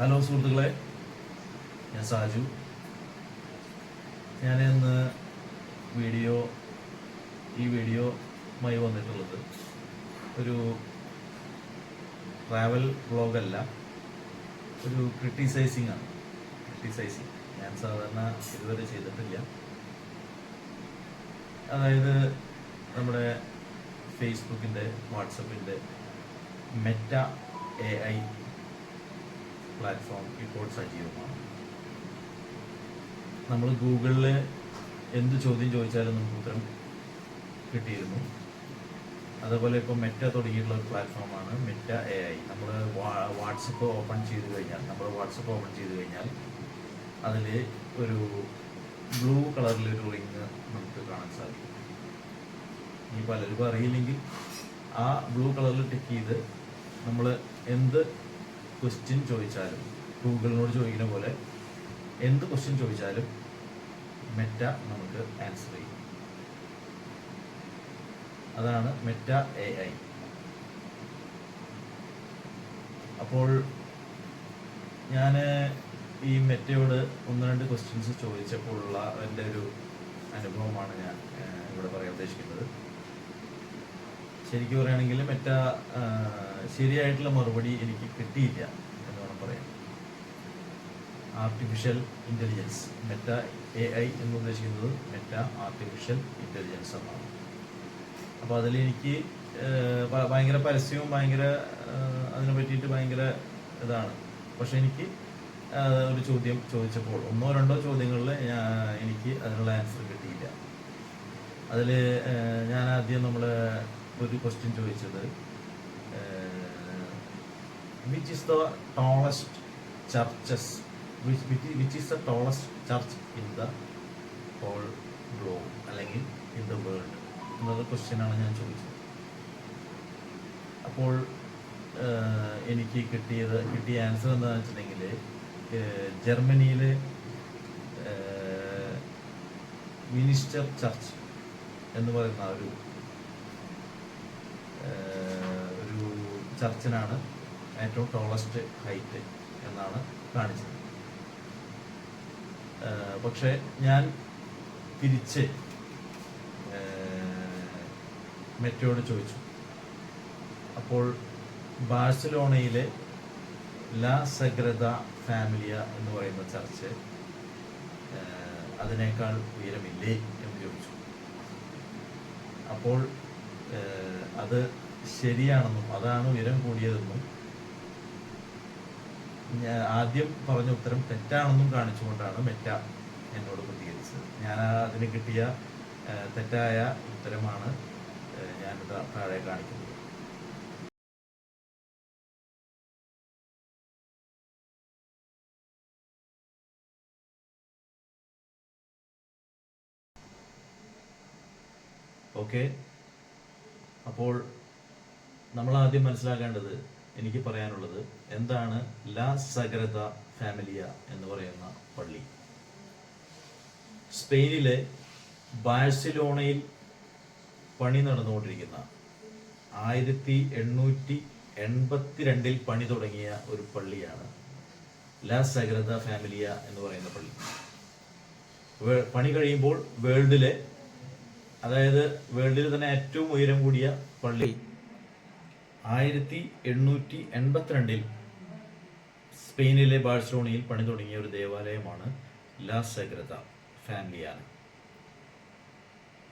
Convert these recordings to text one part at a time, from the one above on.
Hello സുഹൃത്തുക്കളെ ഞാൻ സാജു. ഞാൻ ഇന്ന് വീഡിയോ ഈ വീഡിയോമായി വന്നിട്ടുള്ളത് ഒരു ട്രാവൽ വ്ളോഗല്ല ഒരു ക്രിട്ടിസൈസിങ് ആണ്. ക്രിട്ടിസൈസിങ് ഞാൻ സാധാരണ ഇതുവരെ ചെയ്തിട്ടില്ല. അതായത് നമ്മുടെ ഫേസ്ബുക്കിന്റെ വാട്സപ്പിന്റെ മെറ്റ എ ഐ പ്ലാറ്റ്ഫോം ഇപ്പോൾ സജീവമാണ്. നമ്മൾ ഗൂഗിളിൽ എന്ത് ചോദ്യം ചോദിച്ചാലും നമുക്ക് ഉത്തരം കിട്ടിയിരുന്നു. അതേപോലെ ഇപ്പോൾ മെറ്റ തുടങ്ങിയിട്ടുള്ള ഒരു പ്ലാറ്റ്ഫോമാണ് മെറ്റ എ ഐ നമ്മൾ വാട്സപ്പ് ഓപ്പൺ ചെയ്ത് കഴിഞ്ഞാൽ നമ്മൾ വാട്സപ്പ് ഓപ്പൺ ചെയ്ത് കഴിഞ്ഞാൽ അതിൽ ഒരു ബ്ലൂ കളറിലൊരു റിങ് നമുക്ക് കാണാൻ സാധിക്കും. ഇനി പലർക്കും അറിയില്ലെങ്കിൽ ആ ബ്ലൂ കളറിൽ ടിക്ക് ചെയ്ത് നമ്മൾ എന്ത് ക്വസ്റ്റ്യൻ ചോദിച്ചാലും ഗൂഗിളിനോട് ചോദിക്കുന്ന പോലെ എന്ത് ക്വസ്റ്റ്യൻ ചോദിച്ചാലും മെറ്റ നമുക്ക് ആൻസർ ചെയ്യും. അതാണ് മെറ്റ എ ഐ അപ്പോൾ ഞാൻ ഈ മെറ്റയോട് ഒന്ന് രണ്ട് ക്വസ്റ്റ്യൻസ് ചോദിച്ചപ്പോഴുള്ള എന്റെ ഒരു അനുഭവമാണ് ഞാൻ ഇവിടെ പറയാൻ ഉദ്ദേശിക്കുന്നത്. ശരിക്കും പറയുകയാണെങ്കിൽ മറ്റ ശരിയായിട്ടുള്ള മറുപടി എനിക്ക് കിട്ടിയില്ല എന്ന് വേണം പറയാൻ. Artificial intelligence Meta A I എന്ന് ഉദ്ദേശിക്കുന്നത് മെറ്റ ആർട്ടിഫിഷ്യൽ ഇന്റലിജൻസ് എന്നാണ്. അപ്പോൾ അതിലെനിക്ക് എനിക്ക് ഭയങ്കര പരസ്യവും ഭയങ്കര അതിനെ പറ്റിയിട്ട് ഭയങ്കര ഇതാണ്. പക്ഷെ എനിക്ക് ഒരു ചോദ്യം ചോദിച്ചപ്പോൾ ഒന്നോ രണ്ടോ ചോദ്യങ്ങളിൽ എനിക്ക് അതിനുള്ള ആൻസർ കിട്ടിയില്ല. അതിൽ ഞാൻ ആദ്യം നമ്മൾ ഒരു ക്വസ്റ്റ്യൻ ചോദിച്ചത്. Which is the tallest churches which is the tallest church in the whole globe അല്ലെങ്കിൽ ഇൻ ദ വേൾഡ് എന്നുള്ള ക്വസ്റ്റ്യനാണ് ഞാൻ ചോദിച്ചത്. അപ്പോൾ എനിക്ക് കിട്ടിയത് കിട്ടിയ ആൻസർ എന്താണെന്ന് വെച്ചിട്ടുണ്ടെങ്കിൽ ജർമ്മനിയിലെ മിനിസ്റ്റർ ചർച്ച് എന്ന് പറയുന്ന ഒരു ഏഹ്, ഒരു ചർച്ചിനാണ് ഏറ്റവും ടോളസ്റ്റ് ഹൈറ്റ് എന്നാണ് കാണിച്ചത്. പക്ഷേ ഞാൻ തിരിച്ച് മെറ്റോട് ചോദിച്ചു. അപ്പോൾ ബാഴ്സലോണയിലെ ലാ സഗ്രത ഫാമിലിയ എന്ന് പറയുന്ന ചർച്ച് അതിനേക്കാൾ ഉയരമില്ലേ എന്ന് ചോദിച്ചു. അപ്പോൾ അത് ശരിയാണെന്നും അതാണ് ഉയരം കൂടിയതെന്നും ആദ്യം പറഞ്ഞ ഉത്തരം തെറ്റാണെന്നും കാണിച്ചുകൊണ്ടാണ് മെറ്റ എന്നോട് പ്രതികരിച്ചത്. ഞാൻ അതിന് കിട്ടിയ തെറ്റായ ഉത്തരമാണ് ഞാൻ താഴെ കാണിക്കുന്നത്. ഓക്കെ. അപ്പോൾ നമ്മൾ ആദ്യം മനസ്സിലാക്കേണ്ടത് എനിക്ക് പറയാനുള്ളത് എന്താണ് ലാ സഗ്രത ഫാമിലിയ എന്ന് പറയുന്ന പള്ളി. സ്പെയിനിലെ ബാഴ്സലോണയിൽ പണി നടന്നുകൊണ്ടിരിക്കുന്ന ആയിരത്തി എണ്ണൂറ്റി എൺപത്തിരണ്ടിൽ പണി തുടങ്ങിയ ഒരു പള്ളിയാണ് ലാ സഗ്രത ഫാമിലിയ എന്ന് പറയുന്ന പള്ളി. പണി കഴിയുമ്പോൾ വേൾഡിലെ അതായത് വേൾഡിൽ തന്നെ ഏറ്റവും ഉയരം കൂടിയ പള്ളി ആയിരത്തി എണ്ണൂറ്റി എൺപത്തിരണ്ടിൽ സ്പെയിനിലെ ബാഴ്സലോണയിൽ പണി തുടങ്ങിയ ഒരു ദേവാലയമാണ് ലാ സഗ്രത ഫാമിലിയാണ്.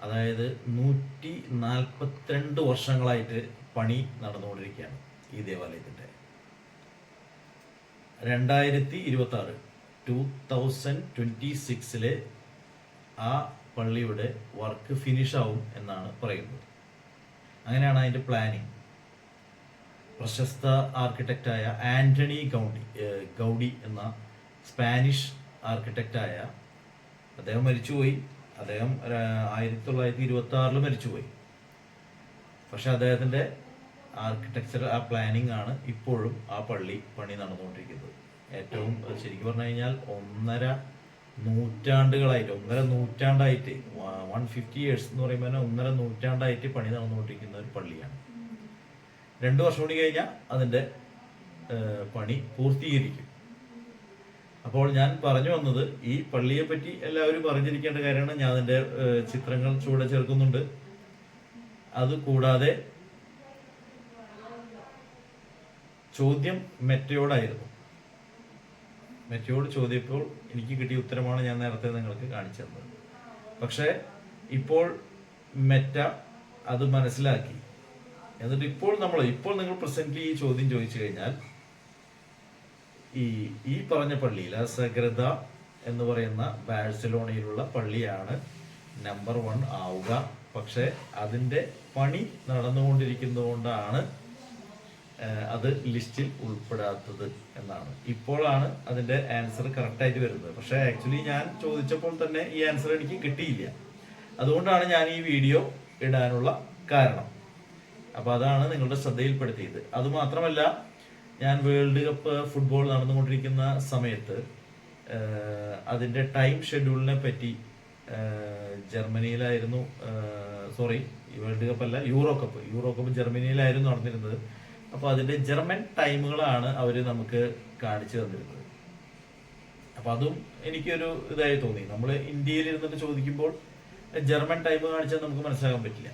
അതായത് നൂറ്റി നാൽപ്പത്തിരണ്ട് വർഷങ്ങളായിട്ട് പണി നടന്നുകൊണ്ടിരിക്കുകയാണ് ഈ ദേവാലയത്തിന്റെ. രണ്ടായിരത്തി ഇരുപത്തി ആറ് ടു തൗസൻഡ് ട്വന്റി സിക്സിലെ ആ പള്ളിയുടെ വർക്ക് ഫിനിഷ് ആവും എന്നാണ് പറയുന്നത്. അങ്ങനെയാണ് അതിന്റെ പ്ലാനിങ്. പ്രശസ്ത ആർക്കിടെക്റ്റായ ആന്റണി ഗൗഡി ഗൗഡി എന്ന സ്പാനിഷ് ആർക്കിടെക്റ്റായ അദ്ദേഹം മരിച്ചുപോയി. അദ്ദേഹം ആയിരത്തി തൊള്ളായിരത്തി ഇരുപത്തി ആറിൽ മരിച്ചുപോയി. പക്ഷെ അദ്ദേഹത്തിന്റെ ആർക്കിടെക്ചർ ആ പ്ലാനിങ് ആണ് ഇപ്പോഴും ആ പള്ളി പണി നടന്നുകൊണ്ടിരിക്കുന്നത്. ഏറ്റവും ശരിക്കും പറഞ്ഞു കഴിഞ്ഞാൽ ഒന്നര നൂറ്റാണ്ടുകളായിട്ട് ഒന്നര നൂറ്റാണ്ടായിട്ട് വൺ ഫിഫ്റ്റി ഇയേഴ്സ് എന്ന് പറയുമ്പോൾ ഒന്നര നൂറ്റാണ്ടായിട്ട് പണി നടന്നുകൊണ്ടിരിക്കുന്ന ഒരു പള്ളിയാണ്. രണ്ട് വർഷം കൂടി കഴിഞ്ഞാൽ അതിന്റെ പണി പൂർത്തീകരിക്കും. അപ്പോൾ ഞാൻ പറഞ്ഞു വന്നത് ഈ പള്ളിയെ പറ്റി എല്ലാവരും പറഞ്ഞിരിക്കേണ്ട കാര്യമാണ്. ഞാൻ അതിന്റെ ചിത്രങ്ങൾ ചൂടെ ചേർക്കുന്നുണ്ട്. അത് കൂടാതെ ചോദ്യം മെറ്റയോടായിരുന്നു. മെറ്റയോട് ചോദ്യപ്പോൾ എനിക്ക് കിട്ടിയ ഉത്തരമാണ് ഞാൻ നേരത്തെ നിങ്ങൾക്ക് കാണിച്ചു തന്നത്. പക്ഷേ ഇപ്പോൾ മെറ്റ അത് മനസ്സിലാക്കി. എന്നിട്ട് ഇപ്പോൾ നമ്മൾ ഇപ്പോൾ നിങ്ങൾ പ്രസന്റ്ലി ഈ ചോദ്യം ചോദിച്ചു കഴിഞ്ഞാൽ ഈ ഈ പറഞ്ഞ പള്ളി ലാ സഗ്രത എന്ന് പറയുന്ന ബാഴ്സലോണയിലുള്ള പള്ളിയാണ് നമ്പർ വൺ ആവുക. പക്ഷെ അതിന്റെ പണി നടന്നുകൊണ്ടിരിക്കുന്നതുകൊണ്ടാണ് അത് ലിസ്റ്റിൽ ഉൾപ്പെടാത്തത് എന്നാണ്. ഇപ്പോഴാണ് അതിന്റെ ആൻസർ കറക്റ്റ് ആയിട്ട് വരുന്നത്. പക്ഷേ ആക്ച്വലി ഞാൻ ചോദിച്ചപ്പോൾ തന്നെ ഈ ആൻസർ എനിക്ക് കിട്ടിയില്ല. അതുകൊണ്ടാണ് ഞാൻ ഈ വീഡിയോ ഇടാനുള്ള കാരണം. അപ്പൊ അതാണ് നിങ്ങളുടെ ശ്രദ്ധയിൽപ്പെടുത്തിയത്. അത് മാത്രമല്ല ഞാൻ വേൾഡ് കപ്പ് ഫുട്ബോൾ നടന്നുകൊണ്ടിരിക്കുന്ന സമയത്ത് അതിന്റെ ടൈം ഷെഡ്യൂളിനെ പറ്റി ജർമ്മനിയിലായിരുന്നു സോറി വേൾഡ് കപ്പ് അല്ല യൂറോ കപ്പ്. യൂറോ കപ്പ് ജർമ്മനിയിലായിരുന്നു നടന്നിരുന്നത്. അപ്പൊ അതിന്റെ ജർമ്മൻ ടൈമുകളാണ് അവർ നമുക്ക് കാണിച്ചു തന്നിരുന്നത്. അപ്പൊ അതും എനിക്കൊരു ഇതായി തോന്നി. നമ്മൾ ഇന്ത്യയിൽ ഇരുന്നിട്ട് ചോദിക്കുമ്പോൾ ജർമ്മൻ ടൈം കാണിച്ചാൽ നമുക്ക് മനസ്സിലാക്കാൻ പറ്റില്ല.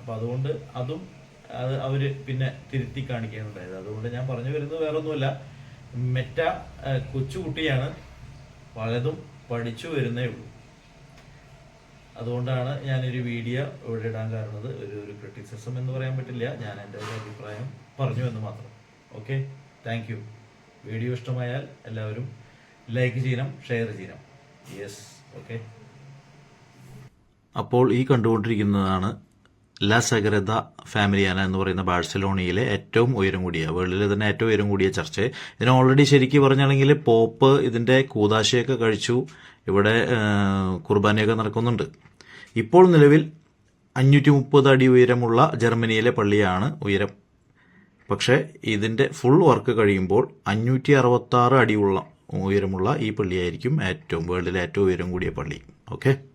അപ്പൊ അതുകൊണ്ട് അതും അത് അവർ പിന്നെ തിരുത്തി കാണിക്കാനുണ്ടായത്. അതുകൊണ്ട് ഞാൻ പറഞ്ഞു വരുന്നത് വേറൊന്നുമല്ല. മെറ്റ കൊച്ചുകുട്ടിയാണ്. പലതും പഠിച്ചു വരുന്നേ ഉള്ളൂ. അതുകൊണ്ടാണ് ഞാനൊരു വീഡിയോ ഇവിടെ ഇടാൻ കാരണത്. ഒരു ഒരു ക്രിറ്റിസിസം എന്ന് പറയാൻ പറ്റില്ല. ഞാൻ എന്റെ ഒരു അഭിപ്രായം പറഞ്ഞു എന്ന് മാത്രം. ഓക്കെ താങ്ക് വീഡിയോ ഇഷ്ടമായാൽ എല്ലാവരും ലൈക്ക് ചെയ്യണം ഷെയർ ചെയ്യണം. യെസ് ഓക്കെ അപ്പോൾ ഈ കണ്ടുകൊണ്ടിരിക്കുന്നതാണ് ലാ ഫാമിലിയാന എന്ന് പറയുന്ന ബാഴ്സലോണയിലെ ഏറ്റവും ഉയരം കൂടിയ വേൾഡിലെ തന്നെ ഏറ്റവും ഉയരം കൂടിയ ചർച്ച്. ഇതിന് ഓൾറെഡി ശരിക്കും പറഞ്ഞാണെങ്കിൽ പോപ്പ് ഇതിന്റെ കൂതാശയൊക്കെ കഴിച്ചു. ഇവിടെ കുർബാനയൊക്കെ നടക്കുന്നുണ്ട്. ഇപ്പോൾ നിലവിൽ അഞ്ഞൂറ്റി മുപ്പത് അടി ഉയരമുള്ള ജർമ്മനിയിലെ പള്ളിയാണ് ഉയരം. പക്ഷേ ഇതിന്റെ ഫുൾ വർക്ക് കഴിയുമ്പോൾ അഞ്ഞൂറ്റി അറുപത്തി ആറ് അടിയുള്ള ഉയരമുള്ള ഈ പള്ളിയായിരിക്കും ഏറ്റവും വേൾഡിലെ ഏറ്റവും ഉയരം കൂടിയ പള്ളി. ഓക്കെ